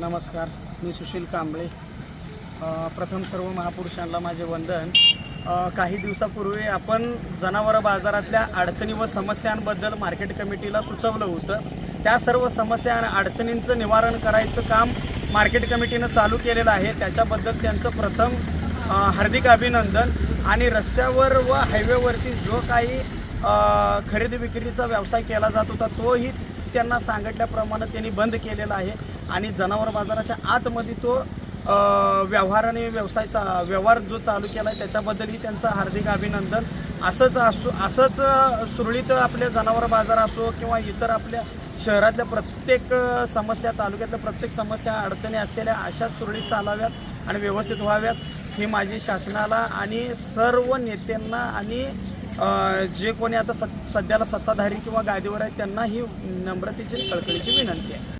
नमस्कार मी सुशील कांबळे. प्रथम सर्व महापुरुषांना माझे वंदन. काही दिवसापूर्वी आपण जनावरं बाजारातल्या अडचणी व समस्यांबद्दल मार्केट कमिटीला सुचवलं होतं. त्या सर्व समस्या आणि अडचणींचं निवारण करायचं काम मार्केट कमिटीनं चालू केलेलं आहे. त्याच्याबद्दल त्यांचं प्रथम हार्दिक अभिनंदन. आणि रस्त्यावर व हायवेवरती जो काही खरेदी विक्रीचा व्यवसाय केला जात होता तोही त्यांना सांगितल्याप्रमाणे त्यांनी बंद केलेला आहे. आणि जनावर बाजाराच्या आतमध्ये तो व्यवहार आणि व्यवसायचा व्यवहार जो चालू केला आहे त्याच्याबद्दलही त्यांचं हार्दिक अभिनंदन. असंच असो असंच सुरळीत आपले जनावर बाजार असो किंवा इतर आपल्या शहरातल्या प्रत्येक समस्या तालुक्यातल्या प्रत्येक समस्या अडचणी असलेल्या अशाच सुरळीत चालाव्यात आणि व्यवस्थित व्हाव्यात ही माझी शासनाला आणि सर्व नेत्यांना आणि जे कोणी आता सध्याला सत्ताधारी किंवा गादीवर आहेत त्यांना ही नम्रतेची कळकळीची विनंती आहे.